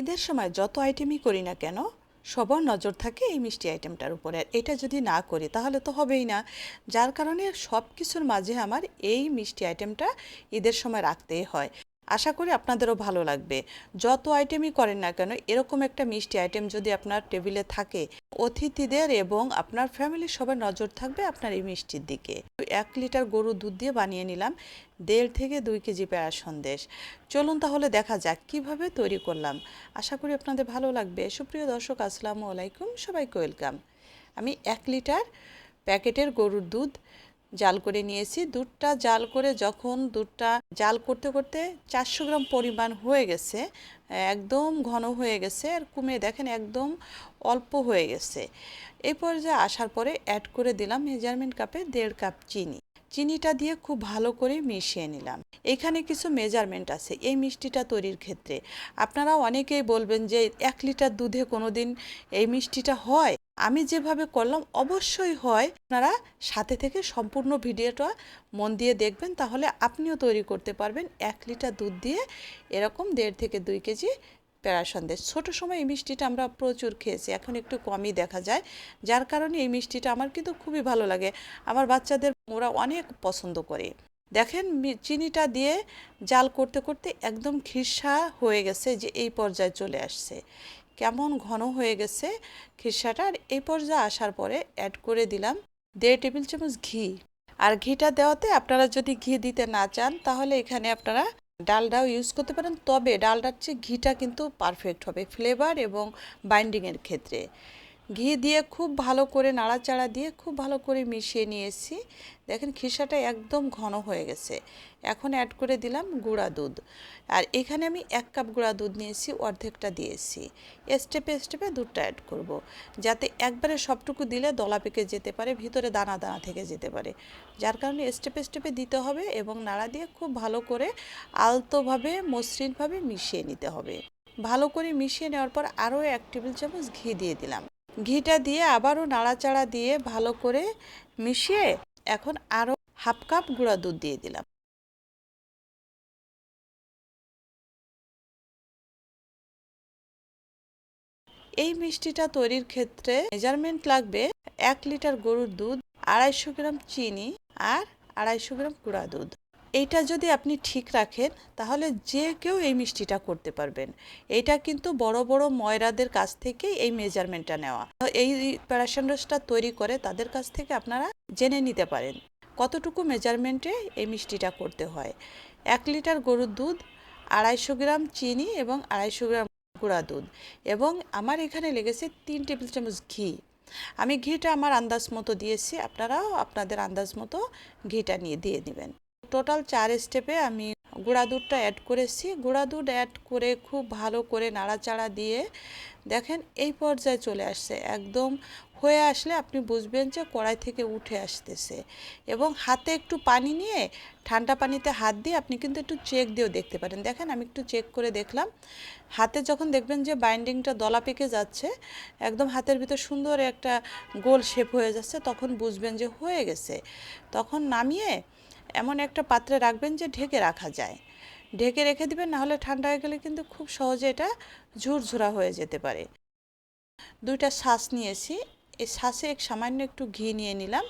ঈদের সময় যত আইটেমই করি না কেন, সবার নজর থাকে এই মিষ্টি আইটেমটার উপরে। আর এটা যদি না করি, তাহলে তো হবেই না। যার কারণে সব কিছুর মাঝে আমার এই মিষ্টি আইটেমটা ঈদের সময় রাখতেই হয়। আশা করি আপনাদেরও ভালো লাগবে। যত আইটেমই করেন না কেন, এরকম একটা মিষ্টি আইটেম যদি আপনার টেবিলে থাকে, অতিথিদের এবং আপনার ফ্যামিলির সবার নজর থাকবে আপনার এই মিষ্টির দিকে। এক লিটার গরুর দুধ দিয়ে বানিয়ে নিলাম, দেড় থেকে দুই কেজি পেড়া সন্দেশ। চলুন তাহলে দেখা যাক কীভাবে তৈরি করলাম। আশা করি আপনাদের ভালো লাগবে। সুপ্রিয় দর্শক, আসসালামু আলাইকুম। সবাইকে ওয়েলকাম আমি এক লিটার প্যাকেটের গরুর দুধ জাল করে নিয়েছি। দুধটা জাল করে যখন দুধটা জাল করতে করতে চারশো গ্রাম পরিমাণ হয়ে গেছে, একদম ঘন হয়ে গেছে আর কমে দেখেন একদম অল্প হয়ে গেছে। এই পর্যায়ে আসার পরে অ্যাড করে দিলাম মেজারমেন্ট কাপে দেড় কাপ চিনি। চিনিটা দিয়ে খুব ভালো করে মিশিয়ে নিলাম। এখানে কিছু মেজারমেন্ট আছে, এই মিষ্টিটা তৈরির ক্ষেত্রে। আপনারা অনেকেই বলবেন যে এক লিটার দুধে কোনো দিন এই মিষ্টিটা হয়। আমি যেভাবে করলাম, অবশ্যই হয়। আপনারা সাথে থেকে সম্পূর্ণ ভিডিওটা মন দিয়ে দেখবেন, তাহলে আপনিও তৈরি করতে পারবেন এক লিটার দুধ দিয়ে এরকম দেড় থেকে দুই কেজি প্যারা সন্দেশ। ছোটো সময় এই মিষ্টিটা আমরা প্রচুর খেয়েছি, এখন একটু কমই দেখা যায়। যার কারণে এই মিষ্টিটা আমার কিন্তু খুবই ভালো লাগে। আমার বাচ্চাদের ওরা অনেক পছন্দ করে। দেখেন চিনিটা দিয়ে জাল করতে করতে একদম খিরসা হয়ে গেছে যে এই পর্যায়ে চলে আসছে। কেমন ঘন হয়ে গেছে খিরসাটা। আর এই পর্যায়ে আসার পরে অ্যাড করে দিলাম দেড় টেবিল চামচ ঘি। আর ঘিটা দেওয়াতে আপনারা যদি ঘি দিতে না চান, তাহলে এখানে আপনারা ডালডাও ইউজ করতে পারেন, তবে ডালটার চেয়ে ঘিটা কিন্তু পারফেক্ট হবে ফ্লেভার এবং বাইন্ডিংয়ের ক্ষেত্রে। ঘি দিয়ে খুব ভালো করে, নাড়াচাড়া দিয়ে খুব ভালো করে মিশিয়ে নিয়েছি। দেখেন খিসাটা একদম ঘন হয়ে গেছে। এখন অ্যাড করে দিলাম গুঁড়া দুধ। আর এখানে আমি এক কাপ গুঁড়া দুধ নিয়েছি, অর্ধেকটা দিয়েছি। স্টেপে স্টেপে দুধটা অ্যাড করব। যাতে একবারে সবটুকু দিলে দলা পেকে যেতে পারে, ভিতরে দানা দানা থেকে যেতে পারে। যার কারণে স্টেপে স্টেপে দিতে হবে এবং নাড়া দিয়ে খুব ভালো করে আলতোভাবে, মসৃণভাবে মিশিয়ে নিতে হবে। ভালো করে মিশিয়ে নেওয়ার পর আরও এক টেবিল চামচ ঘি দিয়ে দিলাম। ঘিটা দিয়ে আবারও নাড়াচাড়া দিয়ে ভালো করে মিশিয়ে এখন আরও হাফ কাপ গুঁড়া দুধ দিয়ে দিলাম। এই মিষ্টিটা তৈরির ক্ষেত্রে মেজারমেন্ট লাগবে এক লিটার গরুর দুধ, আড়াইশো গ্রাম চিনি আর আড়াইশো গ্রাম গুঁড়া দুধ। এইটা যদি আপনি ঠিক রাখেন, তাহলে যে কেউ এই মিষ্টিটা করতে পারবেন। এইটা কিন্তু বড় বড় ময়রাদের কাছ থেকে এই মেজারমেন্টটা নেওয়া। এই প্যারাসান্ডসটা তৈরি করে তাদের কাছ থেকে আপনারা জেনে নিতে পারেন, কতটুকু মেজারমেন্টে এই মিষ্টিটা করতে হয়। এক লিটার গরুর দুধ, আড়াইশো গ্রাম চিনি এবং আড়াইশো গ্রাম গুঁড়া দুধ এবং আমার এখানে লেগেছে তিন টেবিল চামচ ঘি। আমি ঘিটা আমার আন্দাজ মতো দিয়েছি, আপনারাও আপনাদের আন্দাজ মতো ঘিটা নিয়ে, দিয়ে দিবেন টোটাল চার স্টেপে আমি গুঁড়া দুধটা অ্যাড করেছি। গুঁড়া দুধ অ্যাড করে খুব ভালো করে নাড়াচাড়া দিয়ে দেখেন এই পর্যায়ে চলে আসছে। একদম হয়ে আসলে আপনি বুঝবেন যে কড়াই থেকে উঠে আসতেছে এবং হাতে একটু পানি নিয়ে ঠান্ডা পানিতে হাত দিয়ে আপনি কিন্তু একটু চেক দিয়েও দেখতে পারেন। দেখেন আমি একটু চেক করে দেখলাম। হাতে যখন দেখবেন যে বাইন্ডিংটা দলা পেকে যাচ্ছে, একদম হাতের ভিতর সুন্দর একটা গোল শেপ হয়ে যাচ্ছে, তখন বুঝবেন যে হয়ে গেছে। তখন নামিয়ে এমন একটা পাত্রে রাখবেন যে ঢেকে রাখা যায়। ঢেকে রেখে দিবেন, নাহলে ঠান্ডা হয়ে গেলে কিন্তু খুব সহজে এটা ঝুরঝুরা হয়ে যেতে পারে। দুইটা শ্বাস নিয়েছি। এই শ্বাসে এক সামান্য একটু ঘি নিয়ে নিলাম।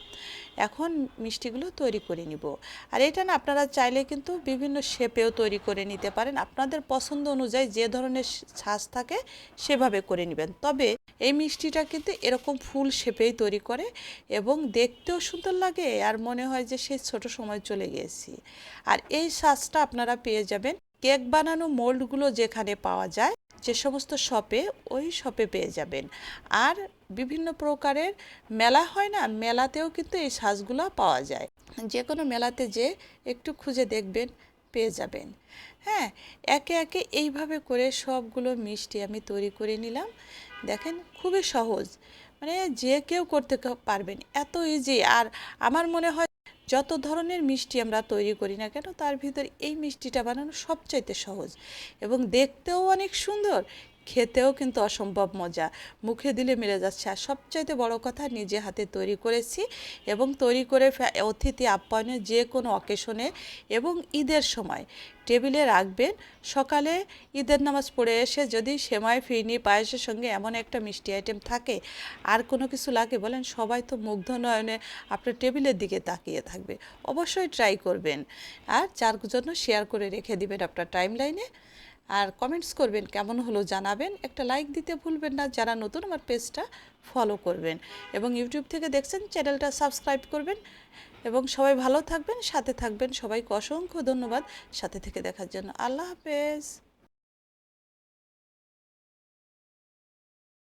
এখন মিষ্টিগুলো তৈরি করে নিব। আর এটা না আপনারা চাইলে কিন্তু বিভিন্ন শেপেও তৈরি করে নিতে পারেন। আপনাদের পছন্দ অনুযায়ী যে ধরনের শ্বাস থাকে সেভাবে করে নেবেন। তবে এই মিষ্টিটা কিন্তু এরকম ফুল শেপেই তৈরি করে এবং দেখতেও সুন্দর লাগে আর মনে হয় যে সেই ছোট সময় চলে গিয়েছি। আর এই শ্বাসটা আপনারা পেয়ে যাবেন। কেক বানানো মোল্ডগুলো যেখানে পাওয়া যায় যে সমস্ত শপে, ওই শপে পেয়ে যাবেন। আর বিভিন্ন প্রকারের মেলা হয় না, মেলাতেও কিন্তু এই সাজগুলো পাওয়া যায়। যে কোনো মেলাতে যে একটু খুঁজে দেখবেন, পেয়ে যাবেন। হ্যাঁ একে একে এইভাবে করে সবগুলো মিষ্টি আমি তৈরি করে নিলাম। দেখেন, খুবই সহজ। মানে যে কেউ করতে পারবেন। এত ইজি আর আমার মনে হয় যত ধরনের মিষ্টি আমরা তৈরি করি না কেন, তার ভিতর এই মিষ্টিটা বানানো সবচাইতে সহজ এবং দেখতেও অনেক সুন্দর। খেতেও কিন্তু অসম্ভব মজা। মুখে দিলে মিলে যাচ্ছে। আর সবচাইতে বড় কথা, নিজে হাতে তৈরি করেছি এবং তৈরি করে অতিথি আপ্যায়নে যে কোনো অকেশনে এবং ঈদের সময় টেবিলে রাখবেন। সকালে ঈদের নামাজ পড়ে এসে যদি সেমাই, ফিরনি, পায়েসের সঙ্গে এমন একটা মিষ্টি আইটেম থাকে, আর কোনো কিছু লাগে, বলেন সবাই তো মুগ্ধ নয়নে আপনার টেবিলের দিকে তাকিয়ে থাকবে। অবশ্যই ট্রাই করবেন। আর যার জন্য শেয়ার করে রেখে দিবেন আপনার টাইম লাইনে আর কমেন্টস করবেন, কেমন হলো জানাবেন। একটা লাইক দিতে ভুলবেন না, যারা নতুন আমার পেজটা ফলো করবেন। এবং ইউটিউব থেকে দেখছেন চ্যানেলটা সাবস্ক্রাইব করবেন। এবং সবাই ভালো থাকবেন, সাথে থাকবেন। সবাইকে অসংখ্য ধন্যবাদ। সাথে থেকে দেখার জন্য আল্লাহ হাফেজ।